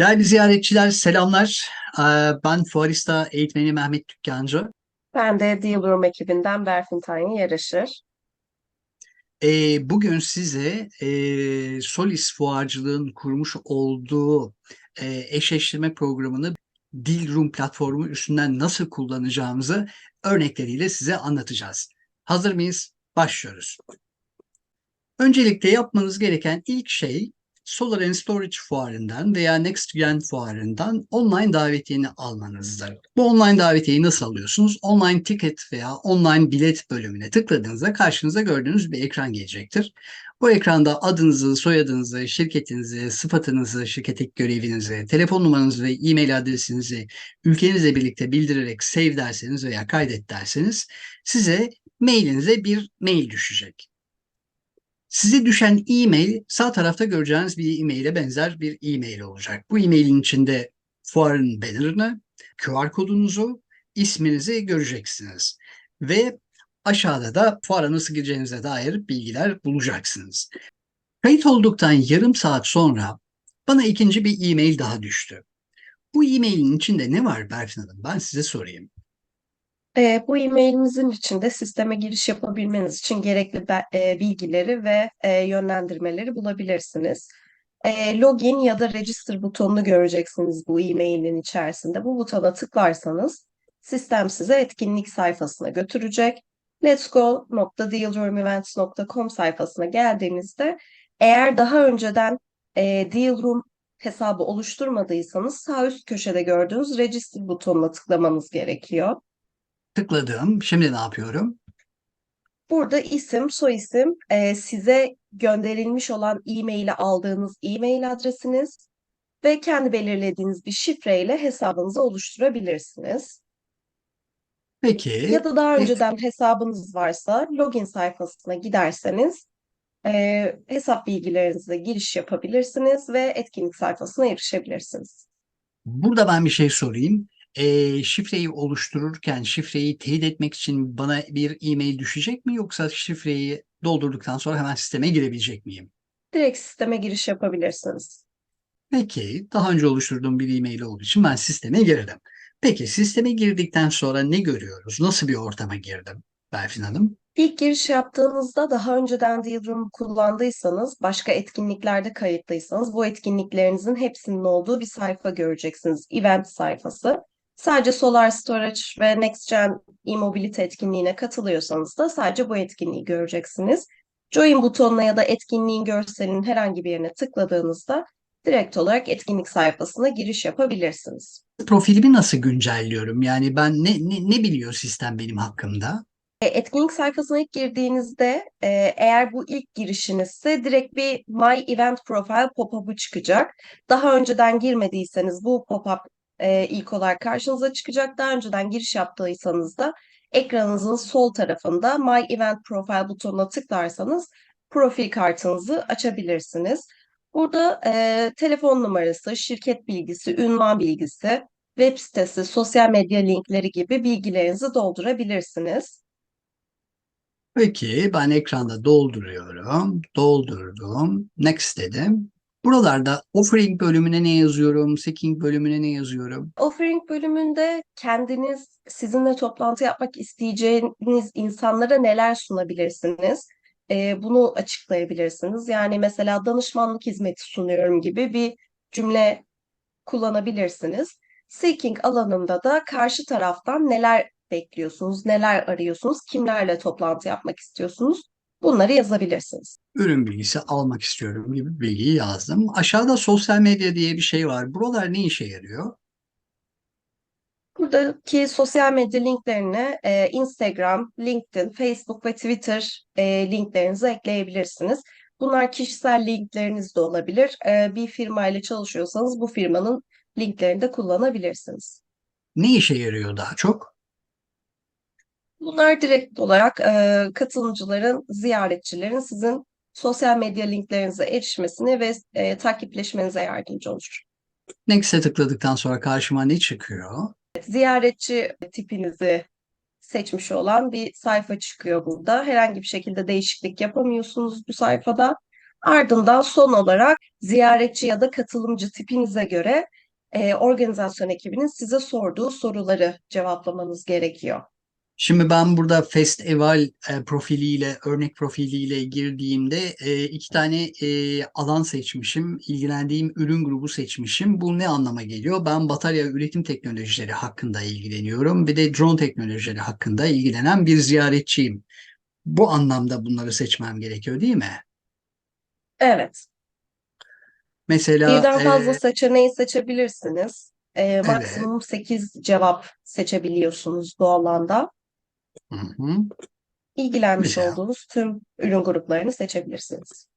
Değerli ziyaretçiler selamlar. Ee, Ben Fuarista eğitmeni Mehmet Tükkancı. Ben de Dealroom ekibinden Berfin Tanya yarışır. Ee, Bugün size e, Solis Fuarcılığın kurmuş olduğu e, eşleştirme programını Dealroom platformu üstünden nasıl kullanacağımızı örnekleriyle size anlatacağız. Hazır mıyız? Başlıyoruz. Öncelikle yapmanız gereken ilk şey Solar and Storage fuarından veya NextGen fuarından online davetiyeni almanızdır. Bu online davetiyeyi nasıl alıyorsunuz? Online ticket veya online bilet bölümüne tıkladığınızda karşınıza gördüğünüz bir ekran gelecektir. Bu ekranda adınızı, soyadınızı, şirketinizi, sıfatınızı, şirketteki görevinizi, telefon numaranızı ve e-mail adresinizi ülkenizle birlikte bildirerek save derseniz veya kaydet derseniz size mailinize bir mail düşecek. Size düşen e-mail sağ tarafta göreceğiniz bir e-maile benzer bir e-mail olacak. Bu e-mailin içinde fuarın bannerını, QR kodunuzu, isminizi göreceksiniz. Ve aşağıda da fuara nasıl gireceğinize dair bilgiler bulacaksınız. Kayıt olduktan yarım saat sonra bana ikinci bir e-mail daha düştü. Bu e-mailin içinde ne var Berfin Hanım? Ben size sorayım. E, bu e-mailimizin içinde sisteme giriş yapabilmeniz için gerekli be- e, bilgileri ve e, yönlendirmeleri bulabilirsiniz. E, login ya da register butonunu göreceksiniz bu e-mailin içerisinde. Bu butona tıklarsanız sistem size etkinlik sayfasına götürecek. letsgo.dealroomevents.com sayfasına geldiğinizde eğer daha önceden e, Dealroom hesabı oluşturmadıysanız sağ üst köşede gördüğünüz register butonuna tıklamanız gerekiyor. Tıkladım. Şimdi ne yapıyorum? Burada isim, soyisim, e, size gönderilmiş olan e-maili aldığınız e-mail adresiniz ve kendi belirlediğiniz bir şifreyle hesabınızı oluşturabilirsiniz. Peki. Ya da daha önceden hesabınız varsa login sayfasına giderseniz e, hesap bilgilerinizle giriş yapabilirsiniz ve etkinlik sayfasına erişebilirsiniz. Burada ben bir şey sorayım. Ee, şifreyi oluştururken şifreyi teyit etmek için bana bir e-mail düşecek mi yoksa şifreyi doldurduktan sonra hemen sisteme girebilecek miyim? Direkt sisteme giriş yapabilirsiniz. Peki, daha önce oluşturduğum bir e-mail olduğu için ben sisteme girdim. Peki, sisteme girdikten sonra ne görüyoruz? Nasıl bir ortama girdim Berfin Hanım? İlk giriş yaptığınızda daha önceden Dealroom kullandıysanız, başka etkinliklerde kayıtlıysanız bu etkinliklerinizin hepsinin olduğu bir sayfa göreceksiniz. Event sayfası. Sadece Solar Storage ve NextGen e-mobility etkinliğine katılıyorsanız da sadece bu etkinliği göreceksiniz. Join butonuna ya da etkinliğin görselinin herhangi bir yerine tıkladığınızda direkt olarak etkinlik sayfasına giriş yapabilirsiniz. Profilimi nasıl güncelliyorum? Yani ben ne, ne, ne biliyor sistem benim hakkımda? E, Etkinlik sayfasına ilk girdiğinizde e, eğer bu ilk girişinizse direkt bir My Event Profile pop-up'ı çıkacak. Daha önceden girmediyseniz bu pop-up e, ilk olarak karşınıza çıkacak. Daha önceden giriş yaptıysanız da ekranınızın sol tarafında My Event Profile butonuna tıklarsanız profil kartınızı açabilirsiniz. Burada e, telefon numarası, şirket bilgisi, ünvan bilgisi, web sitesi, sosyal medya linkleri gibi bilgilerinizi doldurabilirsiniz. Peki, ben ekranda dolduruyorum. Doldurdum. Next dedim. Buralarda offering bölümüne ne yazıyorum? Seeking bölümüne ne yazıyorum? Offering bölümünde kendiniz sizinle toplantı yapmak isteyeceğiniz insanlara neler sunabilirsiniz? Ee, bunu açıklayabilirsiniz. Yani mesela danışmanlık hizmeti sunuyorum gibi bir cümle kullanabilirsiniz. Seeking alanında da karşı taraftan neler bekliyorsunuz, neler arıyorsunuz, kimlerle toplantı yapmak istiyorsunuz? Bunları yazabilirsiniz. Ürün bilgisi almak istiyorum gibi bilgiyi yazdım. Aşağıda sosyal medya diye bir şey var. Buralar ne işe yarıyor? Buradaki sosyal medya linklerine e, Instagram, LinkedIn, Facebook ve Twitter e, linklerinizi ekleyebilirsiniz. Bunlar kişisel linkleriniz de olabilir. E, bir firma ile çalışıyorsanız bu firmanın linklerini de kullanabilirsiniz. Ne işe yarıyor daha çok? Bunlar direkt olarak e, katılımcıların, ziyaretçilerin sizin sosyal medya linklerinize erişmesine ve e, takipleşmenize yardımcı olur. Next'e tıkladıktan sonra karşıma ne çıkıyor? ziyaretçi tipinizi seçmiş olan bir sayfa çıkıyor burada. Herhangi bir şekilde değişiklik yapamıyorsunuz bu sayfada. Ardından son olarak ziyaretçi ya da katılımcı tipinize göre e, organizasyon ekibinin size sorduğu soruları cevaplamanız gerekiyor. Şimdi ben burada festival e, profiliyle, örnek profiliyle girdiğimde e, iki tane e, alan seçmişim. ilgilendiğim ürün grubu seçmişim. Bu ne anlama geliyor? Ben batarya üretim teknolojileri hakkında ilgileniyorum. Bir de drone teknolojileri hakkında ilgilenen bir ziyaretçiyim. Bu anlamda bunları seçmem gerekiyor değil mi? Evet, Mesela birden fazla e, seçeneği seçebilirsiniz. E, evet. maksimum 8 cevap seçebiliyorsunuz bu alanda. Hı hı. İlgilenmiş Mesela olduğunuz tüm ürün gruplarını seçebilirsiniz.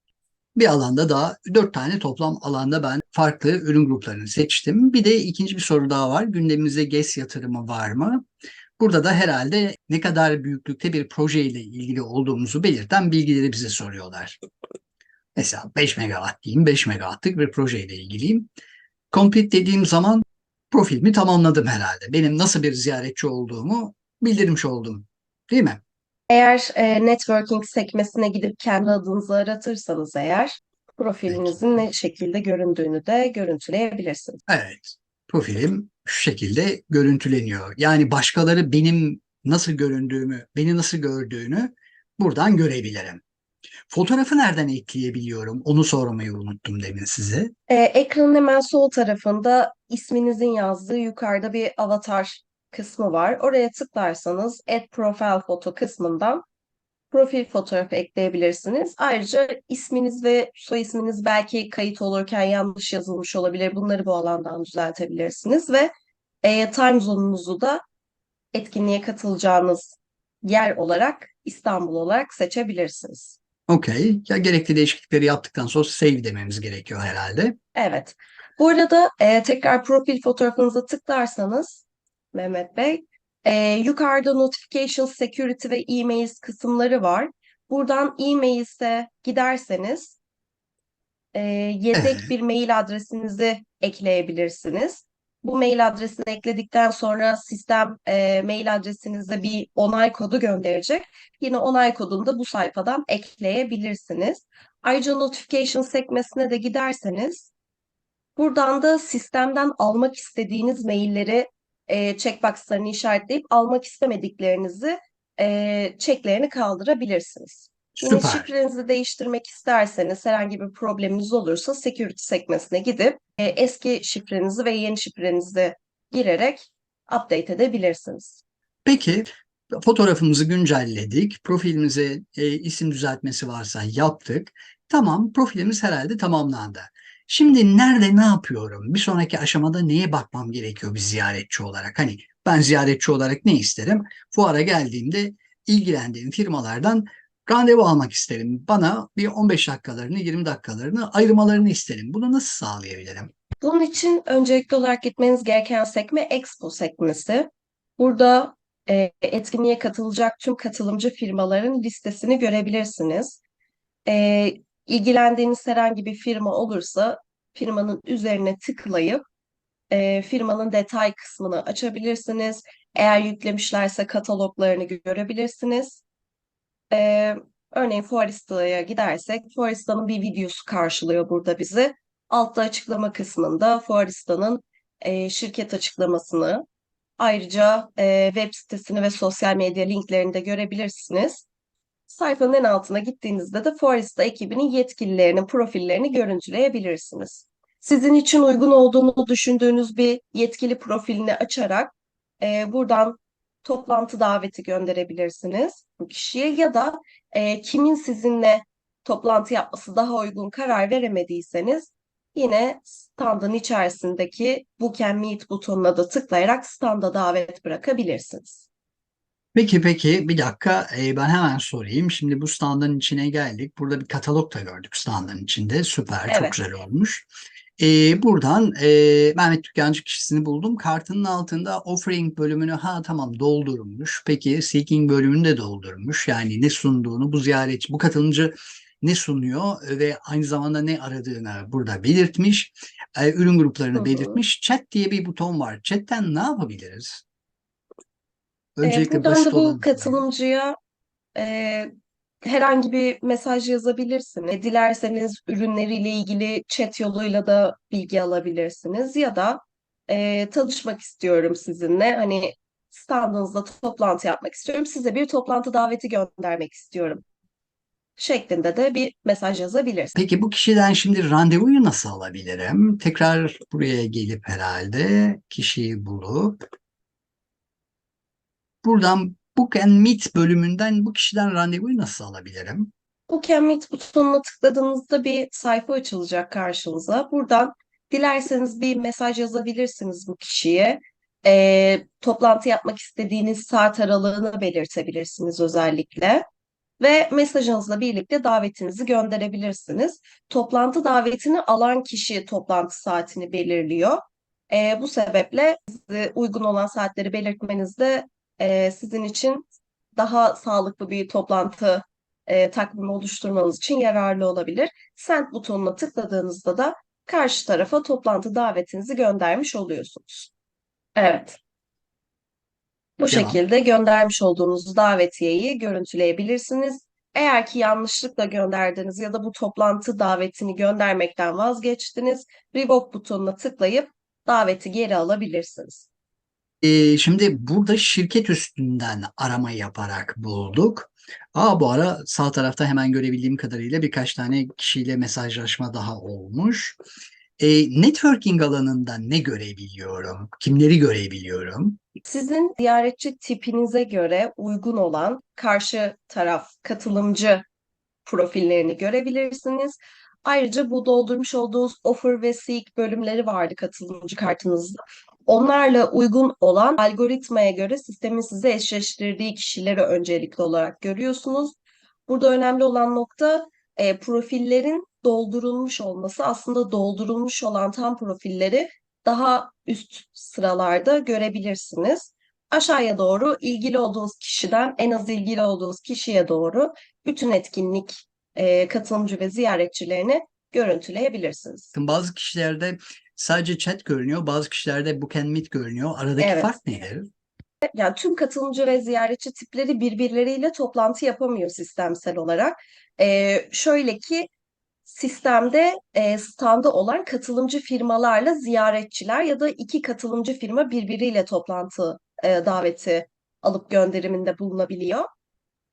bir alanda daha dört tane toplam alanda ben farklı ürün gruplarını seçtim. Bir de ikinci bir soru daha var. Gündemimizde GES yatırımı var mı? Burada da herhalde ne kadar büyüklükte bir projeyle ilgili olduğumuzu belirten bilgileri bize soruyorlar. Mesela 5 megawatt diyeyim, 5 megawattlık bir projeyle ilgiliyim. Complete dediğim zaman profilimi tamamladım herhalde. Benim nasıl bir ziyaretçi olduğumu bildirmiş oldum. Değil mi? Eğer e, networking sekmesine gidip kendi adınızı aratırsanız eğer Peki. profilinizin ne şekilde göründüğünü de görüntüleyebilirsiniz. Evet. Profilim şu şekilde görüntüleniyor. Yani başkaları benim nasıl göründüğümü, beni nasıl gördüğünü buradan görebilirim. Fotoğrafı nereden ekleyebiliyorum? Onu sormayı unuttum demin size. E, ekranın hemen sol tarafında isminizin yazdığı yukarıda bir avatar kısmı var. Oraya tıklarsanız Add Profile Photo kısmından profil fotoğrafı ekleyebilirsiniz. Ayrıca isminiz ve soy isminiz belki kayıt olurken yanlış yazılmış olabilir. Bunları bu alandan düzeltebilirsiniz ve e, time zone'unuzu da etkinliğe katılacağınız yer olarak İstanbul olarak seçebilirsiniz. Okey. Ya gerekli değişiklikleri yaptıktan sonra save dememiz gerekiyor herhalde. Evet. Bu arada e, tekrar profil fotoğrafınıza tıklarsanız Mehmet Bey, e, yukarıda Notification Security ve E-mails kısımları var. Buradan E-mails'e giderseniz e, yedek bir mail adresinizi ekleyebilirsiniz. Bu mail adresini ekledikten sonra sistem e, mail adresinize bir onay kodu gönderecek. Yine onay kodunu da bu sayfadan ekleyebilirsiniz. Ayrıca Notification sekmesine de giderseniz Buradan da sistemden almak istediğiniz mailleri e, checkboxlarını işaretleyip almak istemediklerinizi e, checklerini kaldırabilirsiniz. Yine Süper. şifrenizi değiştirmek isterseniz herhangi bir probleminiz olursa security sekmesine gidip e, eski şifrenizi ve yeni şifrenizi girerek update edebilirsiniz. Peki fotoğrafımızı güncelledik. Profilimize e, isim düzeltmesi varsa yaptık. Tamam, profilimiz herhalde tamamlandı. Şimdi nerede ne yapıyorum? Bir sonraki aşamada neye bakmam gerekiyor bir ziyaretçi olarak? Hani ben ziyaretçi olarak ne isterim? Fuara geldiğimde ilgilendiğim firmalardan randevu almak isterim. Bana bir 15 dakikalarını, 20 dakikalarını ayırmalarını isterim. Bunu nasıl sağlayabilirim? Bunun için öncelikli olarak gitmeniz gereken sekme Expo sekmesi. Burada e, etkinliğe katılacak tüm katılımcı firmaların listesini görebilirsiniz. E, ilgilendiğiniz herhangi bir firma olursa firmanın üzerine tıklayıp e, firmanın detay kısmını açabilirsiniz. Eğer yüklemişlerse kataloglarını görebilirsiniz. E, örneğin Fuarista'ya gidersek Fuarista'nın bir videosu karşılıyor burada bizi. Altta açıklama kısmında Fuarista'nın e, şirket açıklamasını ayrıca e, web sitesini ve sosyal medya linklerini de görebilirsiniz. Sayfanın en altına gittiğinizde de Foresta ekibinin yetkililerinin profillerini görüntüleyebilirsiniz. Sizin için uygun olduğunu düşündüğünüz bir yetkili profilini açarak e, buradan toplantı daveti gönderebilirsiniz bu kişiye ya da e, kimin sizinle toplantı yapması daha uygun karar veremediyseniz yine standın içerisindeki Book and Meet butonuna da tıklayarak standa davet bırakabilirsiniz. Peki peki bir dakika e, ben hemen sorayım. Şimdi bu standın içine geldik. Burada bir katalog da gördük standın içinde. Süper çok Evet. güzel olmuş. E, buradan e, Mehmet Dükkancı kişisini buldum. Kartının altında offering bölümünü ha tamam doldurmuş. Peki seeking bölümünü de doldurmuş. Yani ne sunduğunu bu ziyaretçi bu katılımcı ne sunuyor ve aynı zamanda ne aradığını burada belirtmiş. E, ürün Hı gruplarını hı. belirtmiş. Chat diye bir buton var. Chat'ten ne yapabiliriz? E, Öncelikle buradan basit da bu sorayım. katılımcıya e, herhangi bir mesaj yazabilirsiniz. Dilerseniz ürünleriyle ilgili chat yoluyla da bilgi alabilirsiniz ya da e, tanışmak istiyorum sizinle. Hani standınızda toplantı yapmak istiyorum. Size bir toplantı daveti göndermek istiyorum. Şeklinde de bir mesaj yazabilirsiniz. Peki bu kişiden şimdi randevuyu nasıl alabilirim? Tekrar buraya gelip herhalde kişiyi bulup buradan Book and Meet bölümünden bu kişiden randevuyu nasıl alabilirim? Bu Can Meet butonuna tıkladığınızda bir sayfa açılacak karşınıza. Buradan dilerseniz bir mesaj yazabilirsiniz bu kişiye. Ee, toplantı yapmak istediğiniz saat aralığını belirtebilirsiniz özellikle. Ve mesajınızla birlikte davetinizi gönderebilirsiniz. Toplantı davetini alan kişi toplantı saatini belirliyor. Ee, bu sebeple uygun olan saatleri belirtmeniz de e, sizin için daha sağlıklı bir toplantı e, takvimi oluşturmanız için yararlı olabilir. Send butonuna tıkladığınızda da karşı tarafa toplantı davetinizi göndermiş oluyorsunuz. Evet. Bu Devam. şekilde göndermiş olduğunuz davetiyeyi görüntüleyebilirsiniz. Eğer ki yanlışlıkla gönderdiniz ya da bu toplantı davetini göndermekten vazgeçtiniz, revoke butonuna tıklayıp daveti geri alabilirsiniz. Ee, şimdi burada şirket üstünden arama yaparak bulduk. Aa, bu ara sağ tarafta hemen görebildiğim kadarıyla birkaç tane kişiyle mesajlaşma daha olmuş. Ee, networking alanında ne görebiliyorum? Kimleri görebiliyorum? Sizin ziyaretçi tipinize göre uygun olan karşı taraf katılımcı profillerini görebilirsiniz. Ayrıca bu doldurmuş olduğunuz offer ve seek bölümleri vardı katılımcı kartınızda. Onlarla uygun olan algoritmaya göre sistemin size eşleştirdiği kişileri öncelikli olarak görüyorsunuz. Burada önemli olan nokta e, profillerin doldurulmuş olması. Aslında doldurulmuş olan tam profilleri daha üst sıralarda görebilirsiniz. Aşağıya doğru ilgili olduğunuz kişiden en az ilgili olduğunuz kişiye doğru bütün etkinlik e, katılımcı ve ziyaretçilerini görüntüleyebilirsiniz. Bazı kişilerde sadece chat görünüyor, bazı kişilerde Book and Meet görünüyor. Aradaki Evet. fark nedir? Yani tüm katılımcı ve ziyaretçi tipleri birbirleriyle toplantı yapamıyor sistemsel olarak. Ee, şöyle ki sistemde e, standa olan katılımcı firmalarla ziyaretçiler ya da iki katılımcı firma birbiriyle toplantı e, daveti alıp gönderiminde bulunabiliyor.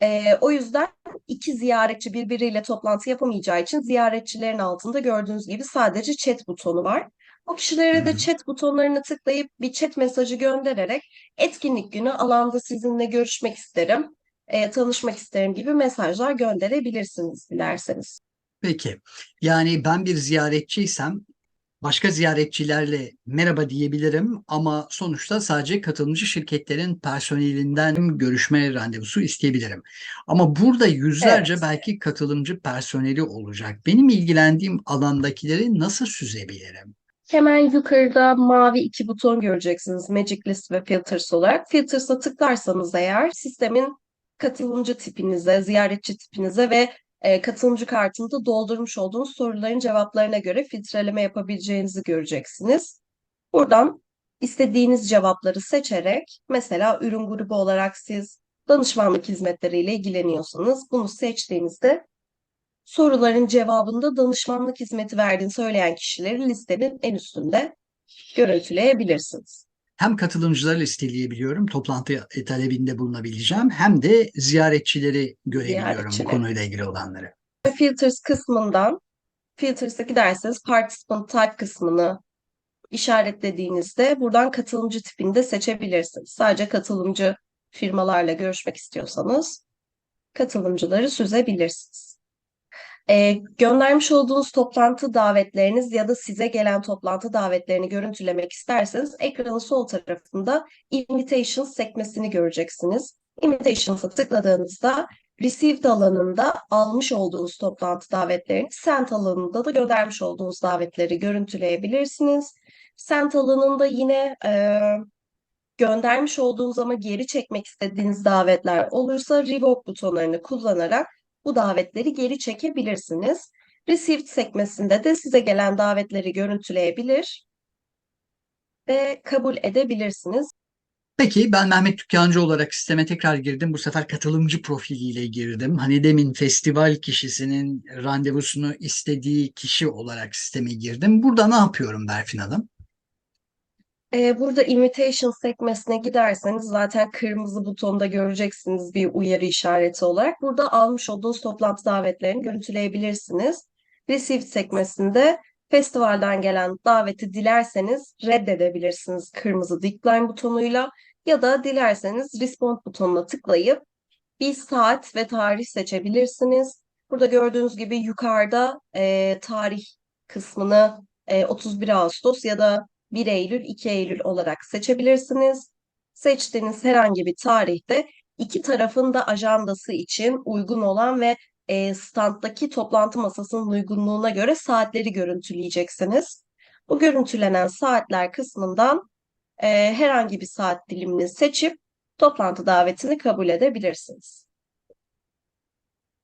E, o yüzden iki ziyaretçi birbiriyle toplantı yapamayacağı için ziyaretçilerin altında gördüğünüz gibi sadece chat butonu var. O kişilere de chat butonlarına tıklayıp bir chat mesajı göndererek etkinlik günü alanda sizinle görüşmek isterim, e, tanışmak isterim gibi mesajlar gönderebilirsiniz dilerseniz. Peki. Yani ben bir ziyaretçiysem başka ziyaretçilerle merhaba diyebilirim ama sonuçta sadece katılımcı şirketlerin personelinden görüşme randevusu isteyebilirim. Ama burada yüzlerce Evet. belki katılımcı personeli olacak. Benim ilgilendiğim alandakileri nasıl süzebilirim? Hemen yukarıda mavi iki buton göreceksiniz Magic List ve Filters olarak. Filters'a tıklarsanız eğer sistemin katılımcı tipinize, ziyaretçi tipinize ve e, katılımcı kartında doldurmuş olduğunuz soruların cevaplarına göre filtreleme yapabileceğinizi göreceksiniz. Buradan istediğiniz cevapları seçerek mesela ürün grubu olarak siz danışmanlık hizmetleriyle ilgileniyorsanız bunu seçtiğinizde soruların cevabında danışmanlık hizmeti verdiğini söyleyen kişileri listenin en üstünde görüntüleyebilirsiniz. Hem katılımcıları listeleyebiliyorum, toplantı talebinde bulunabileceğim hem de ziyaretçileri görebiliyorum bu Ziyaretçileri. konuyla ilgili olanları. Filters kısmından Filters'a giderseniz Participant Type kısmını işaretlediğinizde buradan katılımcı tipini de seçebilirsiniz. Sadece katılımcı firmalarla görüşmek istiyorsanız katılımcıları süzebilirsiniz. Ee, göndermiş olduğunuz toplantı davetleriniz ya da size gelen toplantı davetlerini görüntülemek isterseniz ekranın sol tarafında Invitations sekmesini göreceksiniz. Invitations'a tıkladığınızda Received alanında almış olduğunuz toplantı davetlerini, Sent alanında da göndermiş olduğunuz davetleri görüntüleyebilirsiniz. Sent alanında yine e, göndermiş olduğunuz ama geri çekmek istediğiniz davetler olursa Revoke butonlarını kullanarak bu davetleri geri çekebilirsiniz. Received sekmesinde de size gelen davetleri görüntüleyebilir ve kabul edebilirsiniz. Peki ben Mehmet Dükkancı olarak sisteme tekrar girdim. Bu sefer katılımcı profiliyle girdim. Hani demin festival kişisinin randevusunu istediği kişi olarak sisteme girdim. Burada ne yapıyorum Berfin Hanım? Ee, burada invitation sekmesine giderseniz zaten kırmızı butonda göreceksiniz bir uyarı işareti olarak. Burada almış olduğunuz toplantı davetlerini görüntüleyebilirsiniz. Receive sekmesinde festivalden gelen daveti dilerseniz reddedebilirsiniz kırmızı decline butonuyla ya da dilerseniz respond butonuna tıklayıp bir saat ve tarih seçebilirsiniz. Burada gördüğünüz gibi yukarıda e, tarih kısmını e, 31 Ağustos ya da 1 Eylül, 2 Eylül olarak seçebilirsiniz. Seçtiğiniz herhangi bir tarihte iki tarafın da ajandası için uygun olan ve e, standdaki toplantı masasının uygunluğuna göre saatleri görüntüleyeceksiniz. Bu görüntülenen saatler kısmından e, herhangi bir saat dilimini seçip toplantı davetini kabul edebilirsiniz.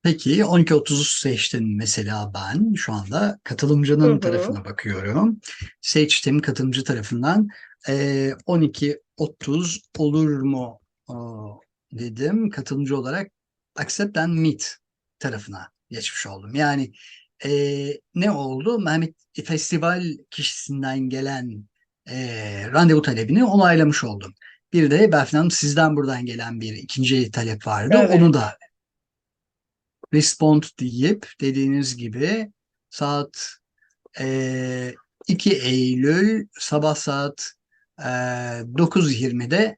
Peki 12.30'u seçtim mesela ben şu anda katılımcının Hı hı. tarafına bakıyorum. Seçtim katılımcı tarafından Ee, 12.30 olur mu Aa, dedim katılımcı olarak accept and meet tarafına geçmiş oldum. Yani ee, ne oldu? Mehmet festival kişisinden gelen ee, randevu talebini onaylamış oldum. Bir de Berfin Hanım sizden buradan gelen bir ikinci talep vardı. Evet. Onu da respond deyip dediğiniz gibi saat eee 2 Eylül sabah saat eee 9.20'de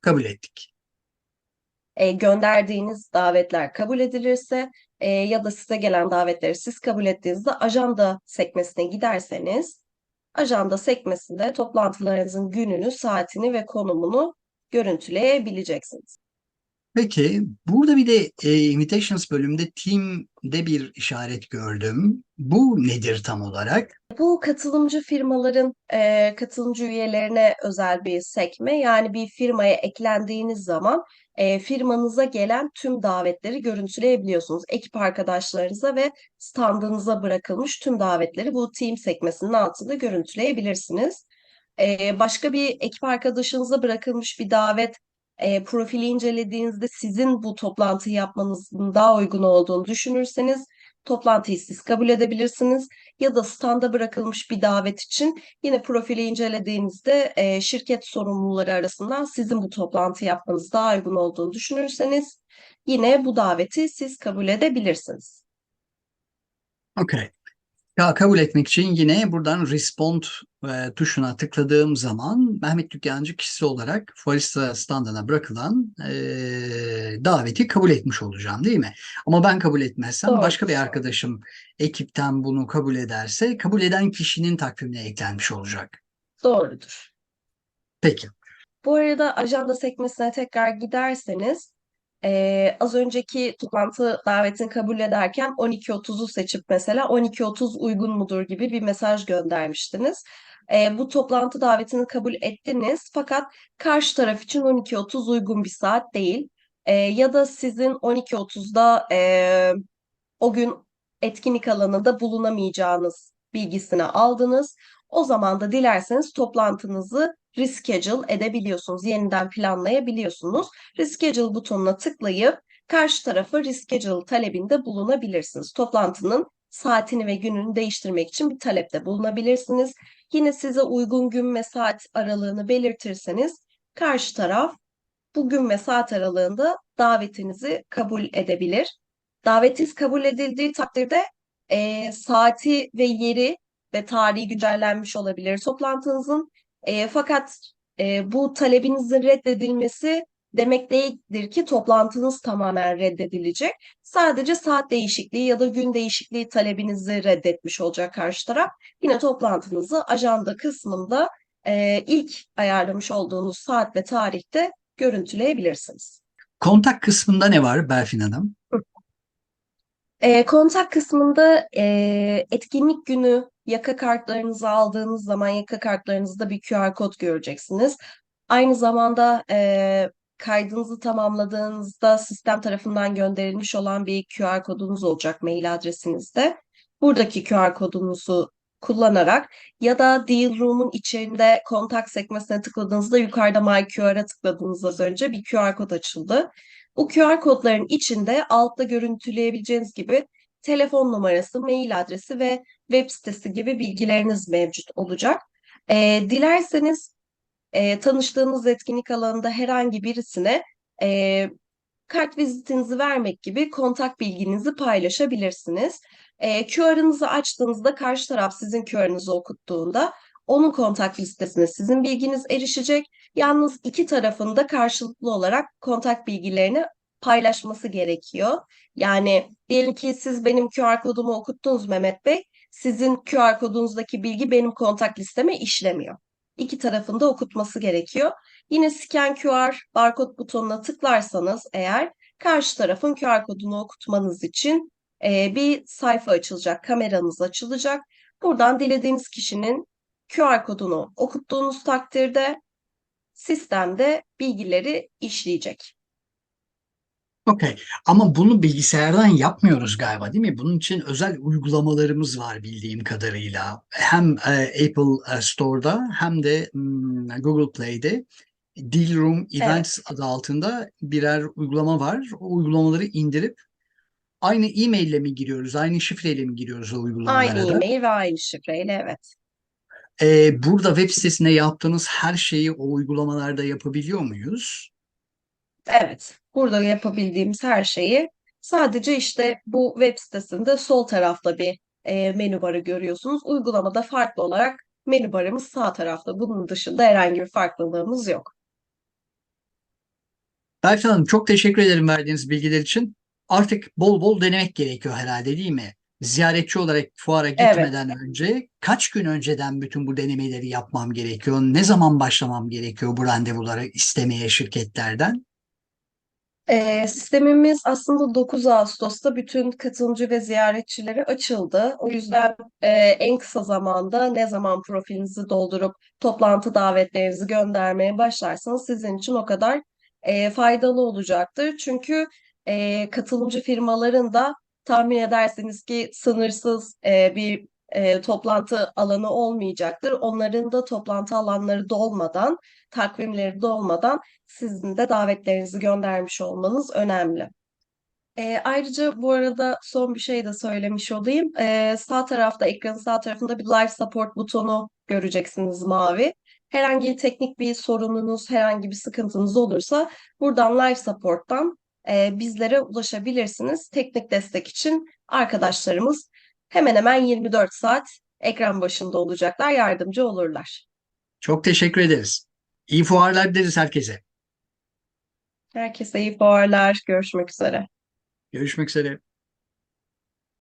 kabul ettik. E, gönderdiğiniz davetler kabul edilirse e, ya da size gelen davetleri siz kabul ettiğinizde ajanda sekmesine giderseniz ajanda sekmesinde toplantılarınızın gününü, saatini ve konumunu görüntüleyebileceksiniz. Peki burada bir de e, invitations bölümünde team'de bir işaret gördüm. Bu nedir tam olarak? Bu katılımcı firmaların e, katılımcı üyelerine özel bir sekme. Yani bir firmaya eklendiğiniz zaman e, firmanıza gelen tüm davetleri görüntüleyebiliyorsunuz. Ekip arkadaşlarınıza ve standınıza bırakılmış tüm davetleri bu Team sekmesinin altında görüntüleyebilirsiniz. E, başka bir ekip arkadaşınıza bırakılmış bir davet e, profili incelediğinizde sizin bu toplantıyı yapmanızın daha uygun olduğunu düşünürseniz toplantıyı siz kabul edebilirsiniz ya da standa bırakılmış bir davet için yine profili incelediğinizde e, şirket sorumluları arasından sizin bu toplantı yapmanız daha uygun olduğunu düşünürseniz yine bu daveti siz kabul edebilirsiniz. Okay. Kabul etmek için yine buradan respond e, tuşuna tıkladığım zaman Mehmet Dükkancı kişisi olarak Forista standına bırakılan e, daveti kabul etmiş olacağım değil mi? Ama ben kabul etmezsem Doğru. başka bir arkadaşım ekipten bunu kabul ederse kabul eden kişinin takvimine eklenmiş olacak. Doğrudur. Peki. Bu arada ajanda sekmesine tekrar giderseniz eee, az önceki toplantı davetini kabul ederken 12.30'u seçip mesela 12.30 uygun mudur gibi bir mesaj göndermiştiniz. Eee, bu toplantı davetini kabul ettiniz fakat karşı taraf için 12.30 uygun bir saat değil. Eee, ya da sizin 12.30'da eee, o gün etkinlik alanında bulunamayacağınız bilgisini aldınız. O zaman da dilerseniz toplantınızı reschedule edebiliyorsunuz, yeniden planlayabiliyorsunuz. Reschedule butonuna tıklayıp karşı tarafa reschedule talebinde bulunabilirsiniz. Toplantının saatini ve gününü değiştirmek için bir talepte bulunabilirsiniz. Yine size uygun gün ve saat aralığını belirtirseniz karşı taraf bu gün ve saat aralığında davetinizi kabul edebilir. Davetiniz kabul edildiği takdirde e, saati ve yeri ve tarihi güncellenmiş olabilir toplantınızın. E, fakat e, bu talebinizin reddedilmesi demek değildir ki toplantınız tamamen reddedilecek. Sadece saat değişikliği ya da gün değişikliği talebinizi reddetmiş olacak karşı taraf. Yine toplantınızı ajanda kısmında e, ilk ayarlamış olduğunuz saat ve tarihte görüntüleyebilirsiniz. Kontak kısmında ne var Berfin Hanım? E, kontak kısmında e, etkinlik günü yaka kartlarınızı aldığınız zaman yaka kartlarınızda bir QR kod göreceksiniz. Aynı zamanda e, kaydınızı tamamladığınızda sistem tarafından gönderilmiş olan bir QR kodunuz olacak mail adresinizde. Buradaki QR kodunuzu kullanarak ya da Deal Room'un içinde kontak sekmesine tıkladığınızda yukarıda My QR'a tıkladığınız az önce bir QR kod açıldı. Bu QR kodların içinde altta görüntüleyebileceğiniz gibi telefon numarası, mail adresi ve web sitesi gibi bilgileriniz mevcut olacak. Ee, dilerseniz e, tanıştığınız etkinlik alanında herhangi birisine e, kart vizitinizi vermek gibi kontak bilginizi paylaşabilirsiniz. E, QR'ınızı açtığınızda karşı taraf sizin QR'ınızı okuttuğunda onun kontak listesine sizin bilginiz erişecek. Yalnız iki tarafın da karşılıklı olarak kontak bilgilerini paylaşması gerekiyor. Yani diyelim ki siz benim QR kodumu okuttunuz Mehmet Bey. Sizin QR kodunuzdaki bilgi benim kontak listeme işlemiyor. İki tarafın da okutması gerekiyor. Yine Scan QR barkod butonuna tıklarsanız eğer karşı tarafın QR kodunu okutmanız için e, bir sayfa açılacak, kameranız açılacak. Buradan dilediğiniz kişinin QR kodunu okuttuğunuz takdirde sistemde bilgileri işleyecek. Okey. Ama bunu bilgisayardan yapmıyoruz galiba değil mi? Bunun için özel uygulamalarımız var bildiğim kadarıyla. Hem e, Apple e, Store'da hem de hmm, Google Play'de Deal Room Events adı altında birer uygulama var. O uygulamaları indirip aynı e-mail ile mi giriyoruz, aynı şifreyle mi giriyoruz o uygulamalara Aynı da? e-mail ve aynı şifreyle evet. E, burada web sitesinde yaptığınız her şeyi o uygulamalarda yapabiliyor muyuz? Evet, burada yapabildiğimiz her şeyi sadece işte bu web sitesinde sol tarafta bir e, menü barı görüyorsunuz. Uygulamada farklı olarak menü barımız sağ tarafta. Bunun dışında herhangi bir farklılığımız yok. Berfin Hanım çok teşekkür ederim verdiğiniz bilgiler için. Artık bol bol denemek gerekiyor herhalde değil mi? Ziyaretçi olarak fuara Evet. gitmeden önce kaç gün önceden bütün bu denemeleri yapmam gerekiyor? Ne zaman başlamam gerekiyor bu randevuları istemeye şirketlerden? Ee, sistemimiz aslında 9 Ağustos'ta bütün katılımcı ve ziyaretçilere açıldı. O yüzden e, en kısa zamanda ne zaman profilinizi doldurup toplantı davetlerinizi göndermeye başlarsanız sizin için o kadar e, faydalı olacaktır. Çünkü e, katılımcı firmaların da tahmin edersiniz ki sınırsız e, bir e, toplantı alanı olmayacaktır. Onların da toplantı alanları dolmadan, takvimleri dolmadan sizin de davetlerinizi göndermiş olmanız önemli. Ee, ayrıca bu arada son bir şey de söylemiş olayım. Ee, sağ tarafta, ekranın sağ tarafında bir Live Support butonu göreceksiniz mavi. Herhangi teknik bir sorununuz, herhangi bir sıkıntınız olursa buradan Live Support'tan e, bizlere ulaşabilirsiniz. Teknik destek için arkadaşlarımız hemen hemen 24 saat ekran başında olacaklar, yardımcı olurlar. Çok teşekkür ederiz. İyi fuarlar dileriz herkese. Herkese iyi fuarlar, görüşmek üzere. Görüşmek üzere.